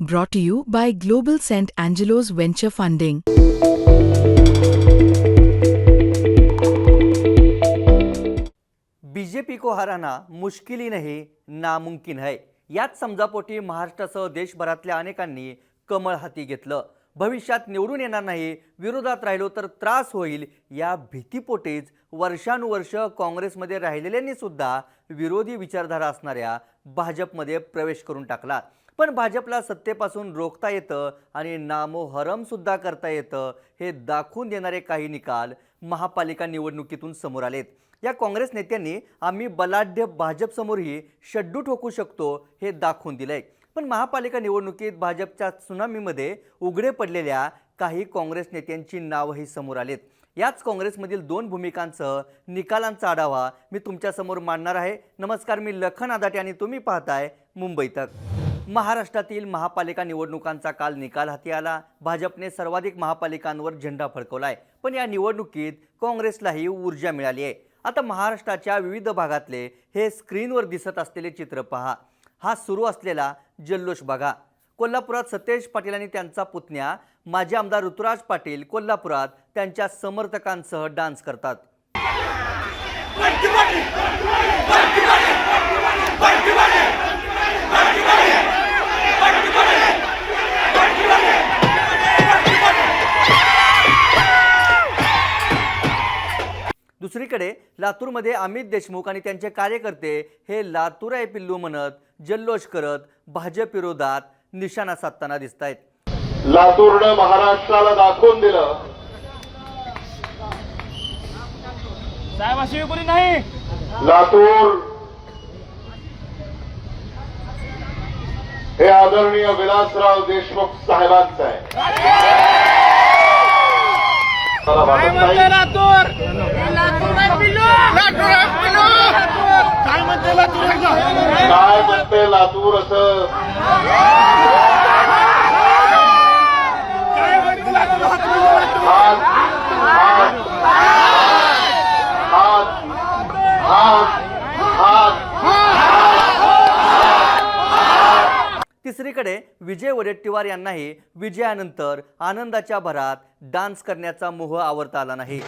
Brought to you by Global St. Angelo's Venture Funding. BJP को हराना मुश्किल ही नाही नामुमकिन है याच समजापोटी महाराष्ट्रासह देशभरातल्या अनेकांनी कमळ हाती घेतलं भविष्यात निवडून येणार नाही विरोधात राहिलो तर त्रास होईल या भीतीपोटीच वर्षानुवर्ष काँग्रेसमध्ये राहिलेल्यांनी सुद्धा विरोधी विचारधारा असणाऱ्या भाजपमध्ये प्रवेश करून टाकला पण भाजपला सत्तेपासून रोखता येतं आणि नामोहरमसुद्धा करता येतं हे दाखवून देणारे काही निकाल महापालिका निवडणुकीतून समोर आलेत. या काँग्रेस नेत्यांनी आम्ही बलाढ्य भाजपसमोरही शड्डू ठोकू शकतो हे दाखवून दिलंय. पण महापालिका निवडणुकीत भाजपच्या सुनामीमध्ये उघडे पडलेल्या काही काँग्रेस नेत्यांची नावंही समोर आलेत. याच काँग्रेसमधील दोन भूमिकांसह निकालांचा आढावा मी तुमच्यासमोर मांडणार आहे. नमस्कार मी लखन आदाटे आणि तुम्ही पाहताय मुंबई तक. महाराष्ट्रातील महापालिका निवडणुकांचा काल निकाल हाती आला भाजपने सर्वाधिक महापालिकांवर झेंडा फडकवलाय पण या निवडणुकीत काँग्रेसलाही ऊर्जा मिळाली आहे आता महाराष्ट्राच्या विविध भागातले हे स्क्रीनवर दिसत असलेले चित्र पहा हा सुरू असलेला जल्लोष बघा कोल्हापुरात सतेज पाटील आणि त्यांचा पुतण्या माजी आमदार ऋतुराज पाटील कोल्हापुरात त्यांच्या समर्थकांसह डान्स करतात दुसरीकडे लातूरमध्ये अमित देशमुख आणि त्यांचे कार्यकर्ते हे लातूर आहे पिल्लू म्हणत जल्लोष करत भाजप विरोधात निशाणा साधताना दिसत आहेत लातूरनं महाराष्ट्राला दाखवून दिलं. साहेब अशी नाही. लातूर हे आदरणीय विलासराव देशमुख साहेबांचं आहे. काय म्हणते लातूर लातूर आहे पिल्लू लातूर आहे पिल्लू काय म्हणते लातूर एकदा काय म्हणते लातूर असं काय म्हणते लातूर लातूर हात हात हात हात दुसरीकडे विजय वडेट्टीवार यांनाही विजयानंतर आनंदाच्या भरात डान्स करण्याचा मोह आवरता आला नाही.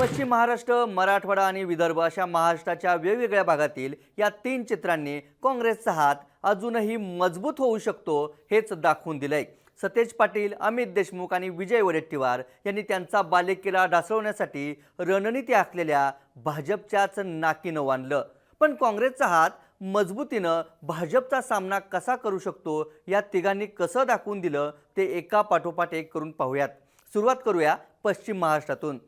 पश्चिम महाराष्ट्र मराठवाडा आणि विदर्भ अशा महाराष्ट्राच्या वेगवेगळ्या भागातील या तीन चित्रांनी काँग्रेसचा हात अजूनही मजबूत होऊ शकतो हेच दाखवून दिलंय. सतेज पाटील अमित देशमुख आणि विजय वडेट्टीवार यांनी त्यांचा बालेकिला ढासळवण्यासाठी रणनीती आखलेल्या भाजपच्याच नाकीनं आणलं पण काँग्रेसचा हात मजबूतीनं भाजपचा सामना कसा करू शकतो या तिघांनी कसं दाखवून दिलं ते एका पाठोपाठ एक करून पाहूयात. सुरुवात करूया पश्चिम महाराष्ट्रातून.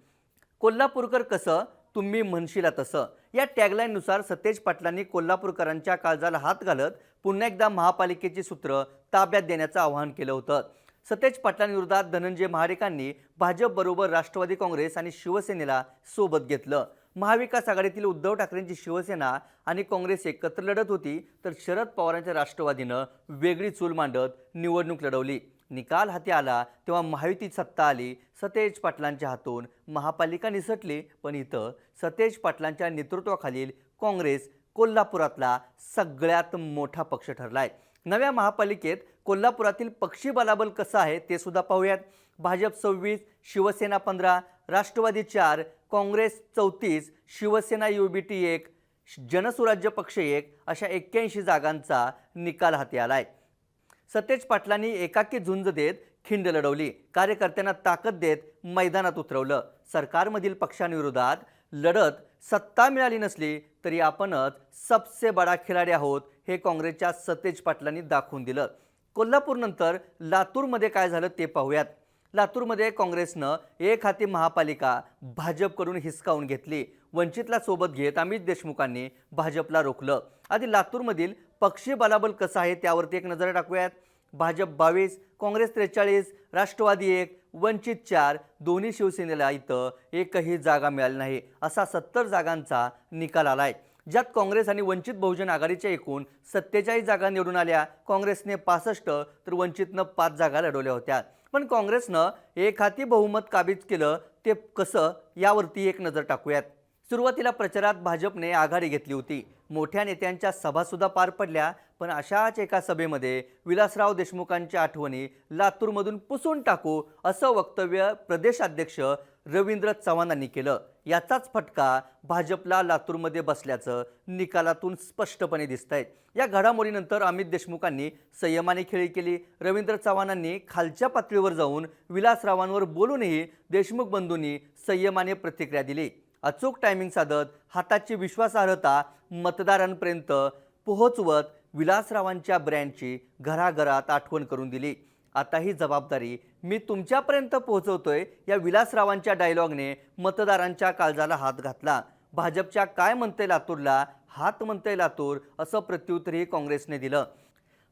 कोल्हापूरकर कसं तुम्ही म्हणशीला तसं. या टॅगलाईननुसार सतेज पाटलांनी कोल्हापूरकरांच्या काळजाला हात घालत पुन्हा एकदा महापालिकेची सूत्र ताब्यात देण्याचं आवाहन केलं होतं. सतेज पाटलांविरोधात धनंजय महाडिकांनी भाजपबरोबर राष्ट्रवादी काँग्रेस आणि शिवसेनेला सोबत घेतलं. महाविकास आघाडीतील उद्धव ठाकरेंची शिवसेना आणि काँग्रेस एकत्र लढत होती तर शरद पवारांच्या राष्ट्रवादीनं वेगळी चूल मांडत निवडणूक लढवली. निकाल हाती आला तेव्हा महायुतीत सत्ता आली. सतेज पाटलांच्या हातून महापालिका निसटली पण इथं सतेज पाटलांच्या नेतृत्वाखालील काँग्रेस कोल्हापुरातला सगळ्यात मोठा पक्ष ठरलाय. नव्या महापालिकेत कोल्हापुरातील पक्षी बलाबल कसं आहे ते सुद्धा पाहूयात. भाजप सव्वीस शिवसेना पंधरा राष्ट्रवादी चार काँग्रेस चौतीस शिवसेना युबीटी एक जनसुराज्य पक्ष एक अशा एक्क्याऐंशी जागांचा निकाल हाती आला आहे सतेज पाटलांनी एकाकी झुंज देत खिंड लढवली. कार्यकर्त्यांना ताकद देत मैदानात उतरवलं. सरकारमधील पक्षांविरोधात लढत सत्ता मिळाली नसली तरी आपणच सबसे बडा खिलाडी आहोत हे काँग्रेसच्या सतेज पाटलांनी दाखवून दिलं. कोल्हापूरनंतर लातूरमध्ये काय झालं ते पाहूयात. लातूरमध्ये काँग्रेसनं एक हाती महापालिका भाजपकडून हिसकावून घेतली. वंचितला सोबत घेत अमित देशमुखांनी भाजपला रोखलं. आधी लातूरमधील पक्षी बलाबल कसं आहे त्यावरती एक नजर टाकूयात. भाजप बावीस काँग्रेस त्रेचाळीस राष्ट्रवादी एक वंचित चार दोन्ही शिवसेनेला इथं एकही जागा मिळाली नाही. असा सत्तर जागांचा निकाल आला आहे ज्यात काँग्रेस आणि वंचित बहुजन आघाडीच्या एकूण सत्तेचाळीस जागा निवडून आल्या. काँग्रेसने पासष्ट तर वंचितनं पाच जागा लढवल्या होत्या. पण काँग्रेसनं एक हाती बहुमत काबीज केलं ते कसं? यावरती एक नजर टाकूयात. सुरुवातीला प्रचारात भाजपने आघाडी घेतली होती. मोठ्या नेत्यांच्या सभासुद्धा पार पडल्या पण अशाच एका सभेमध्ये विलासराव देशमुखांच्या आठवणी लातूरमधून पुसून टाकू असं वक्तव्य प्रदेशाध्यक्ष रवींद्र चव्हाणांनी केलं. याचाच फटका भाजपला लातूरमध्ये बसल्याचं निकालातून स्पष्टपणे दिसत आहे या घडामोडीनंतर अमित देशमुखांनी संयमाने खेळी केली. रवींद्र चव्हाणांनी खालच्या पातळीवर जाऊन विलासरावांवर बोलूनही देशमुख बंधूंनी संयमाने प्रतिक्रिया दिली. अचूक टायमिंग साधत हाताची विश्वासार्हता मतदारांपर्यंत पोहोचवत विलासरावांच्या ब्रँडची घराघरात आठवण करून दिली. आता ही जबाबदारी मी तुमच्यापर्यंत पोहोचवतोय या विलासरावांच्या डायलॉगने मतदारांच्या काळजाला हात घातला. भाजपच्या काय म्हणते लातूरला? हात म्हणते लातूर असं प्रत्युत्तरही काँग्रेसने दिलं.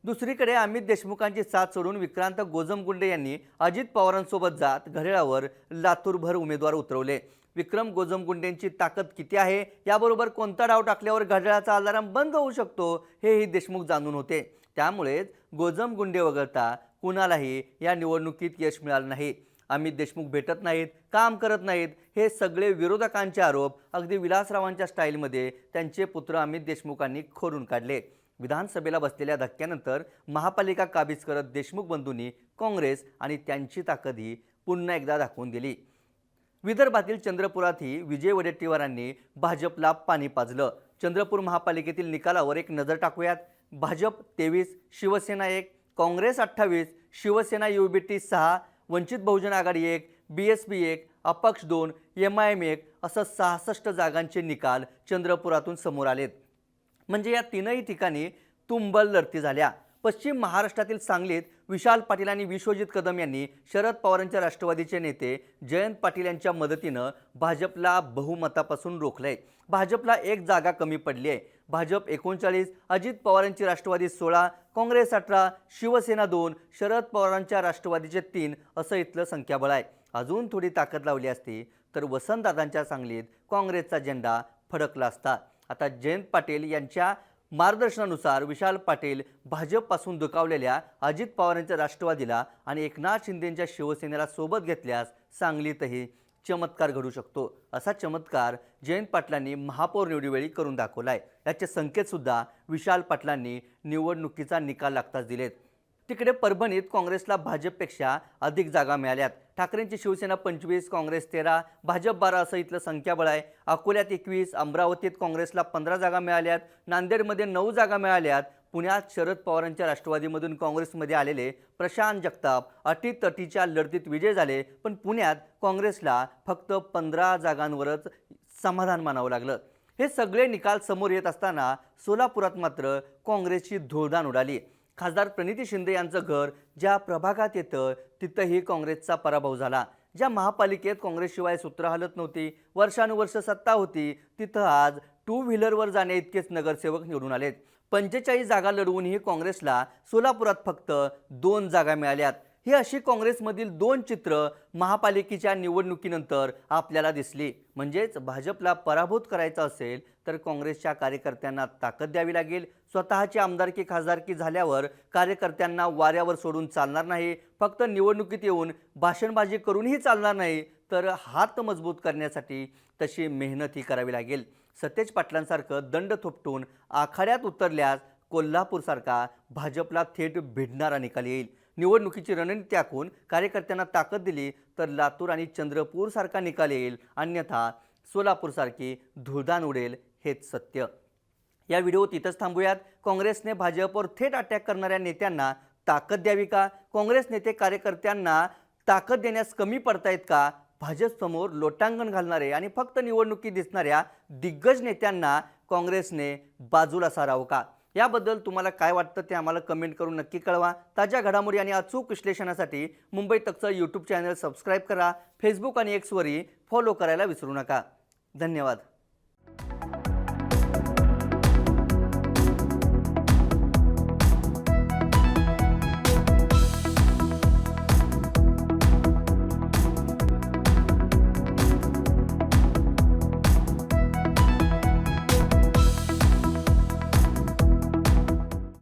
दुसरीकडे अमित देशमुखांची साथ सोडून विक्रांत गोजमगुंडे यांनी अजित पवारांसोबत जात घड्याळावर लातूरभर उमेदवार उतरवले. विक्रम गोजमगुंडेंची ताकद किती आहे? याबरोबर कोणता डाव टाकल्यावर घड्याळाचा अलाराम बंद होऊ शकतो हेही देशमुख जाणून होते. त्यामुळेच गोजमगुंडे वगळता कुणालाही या निवडणुकीत यश मिळालं नाही. अमित देशमुख भेटत नाहीत काम करत नाहीत हे सगळे विरोधकांचे आरोप अगदी विलासरावांच्या स्टाईलमध्ये त्यांचे पुत्र अमित देशमुखांनी खोडून काढले. विधानसभेला बसलेल्या धक्क्यानंतर महापालिका काबीज करत देशमुख बंधूंनी काँग्रेस आणि त्यांची ताकदही पुन्हा एकदा दाखवून दिली. विदर्भातील चंद्रपुरातही विजय वडेट्टीवारांनी भाजपला पाणी पाजलं. चंद्रपूर महापालिकेतील निकालावर एक नजर टाकूयात. भाजप तेवीस शिवसेना एक काँग्रेस अठ्ठावीस शिवसेना युबीटी सहा वंचित बहुजन आघाडी एक बी एस पी एक अपक्ष दोन एम आय एम एक असं सहासष्ट जागांचे निकाल चंद्रपुरातून समोर आलेत. म्हणजे या तीनही ठिकाणी तुंबल लढती झाल्या. पश्चिम महाराष्ट्रातील सांगलीत विशाल पाटील आणि विश्वजित कदम यांनी शरद पवारांच्या राष्ट्रवादीचे नेते जयंत पाटील यांच्या मदतीनं भाजपला बहुमतापासून रोखलं आहे भाजपला एक जागा कमी पडली आहे. भाजप एकोणचाळीस अजित पवारांची राष्ट्रवादी सोळा काँग्रेस अठरा शिवसेना दोन शरद पवारांच्या राष्ट्रवादीचे तीन असं इथलं संख्याबळ आहे. अजून थोडी ताकद लावली असती तर वसंतदादांच्या सांगलीत काँग्रेसचा झेंडा फडकला असता. आता जयंत पाटील यांच्या मार्गदर्शनानुसार विशाल पाटील भाजपपासून दुखावलेल्या अजित पवारांच्या राष्ट्रवादीला आणि एकनाथ शिंदेंच्या शिवसेनेला सोबत घेतल्यास सांगलीतही चमत्कार घडू शकतो. असा चमत्कार जयंत पाटलांनी महापौर निवडीवेळी करून दाखवलाय. याचे संकेतसुद्धा विशाल पाटलांनी निवडणुकीचा निकाल लागताच दिलेत. तिकडे परभणीत काँग्रेसला भाजपपेक्षा अधिक जागा मिळाल्यात. ठाकरेंची शिवसेना पंचवीस काँग्रेस तेरा भाजप बारा असं इथलं संख्याबळ आहे. अकोल्यात एकवीस अमरावतीत काँग्रेसला पंधरा जागा मिळाल्यात. नांदेडमध्ये नऊ जागा मिळाल्यात. पुण्यात शरद पवारांच्या राष्ट्रवादीमधून काँग्रेसमध्ये आलेले प्रशांत जगताप अटीतटीच्या लढतीत विजय झाले पण पुण्यात काँग्रेसला फक्त पंधरा जागांवरच समाधान मानावं लागलं. हे सगळे निकाल समोर येत असताना सोलापुरात मात्र काँग्रेसची धुळदाण उडाली. खासदार प्रणिती शिंदे यांचं घर ज्या प्रभागात येतं तिथंही काँग्रेसचा पराभव झाला. ज्या महापालिकेत काँग्रेसशिवाय सूत्र हलत नव्हती वर्षानुवर्ष सत्ता होती तिथं आज टू व्हीलरवर जाणे इतकेच नगरसेवक निवडून आलेत. पंचेचाळीस जागा लढवूनही काँग्रेसला सोलापुरात फक्त दोन जागा मिळाल्यात. ही अशी काँग्रेसमधील दोन चित्र महापालिकेच्या निवडणुकीनंतर आपल्याला दिसली. म्हणजेच भाजपला पराभूत करायचं असेल तर काँग्रेसच्या कार्यकर्त्यांना ताकद द्यावी लागेल. स्वतःची आमदारकी खासदारकी झाल्यावर कार्यकर्त्यांना वाऱ्यावर सोडून चालणार नाही. फक्त निवडणुकीत येऊन भाषणबाजी करूनही चालणार नाही तर हात मजबूत करण्यासाठी तशी मेहनतही करावी लागेल. सतेज पाटलांसारखं दंड थोपटून आखाड्यात उतरल्यास कोल्हापूरसारखा भाजपला थेट भिडणारा निकाल येईल. निवडणुकीची रणनीती आखून कार्यकर्त्यांना ताकद दिली तर लातूर आणि चंद्रपूरसारखा निकाल येईल. अन्यथा सोलापूरसारखी धुळदान उडेल हेच सत्य. या व्हिडिओत इथंच थांबूयात. काँग्रेसने भाजपवर थेट अटॅक करणाऱ्या नेत्यांना ताकद द्यावी का? काँग्रेस नेते कार्यकर्त्यांना ताकद देण्यास कमी पडतायत का? भाजपसमोर लोटांगण घालणारे आणि फक्त निवडणुकी दिसणाऱ्या दिग्गज नेत्यांना काँग्रेसने बाजूला सारावं का? याबद्दल तुम्हाला काय वाटतं ते आम्हाला कमेंट करून नक्की कळवा. ताज्या घडामोडी आणि अचूक विश्लेषणासाठी मुंबई तकचं यूट्यूब चॅनल सबस्क्राईब करा. फेसबुक आणि एक्सवरही फॉलो करायला विसरू नका. धन्यवाद.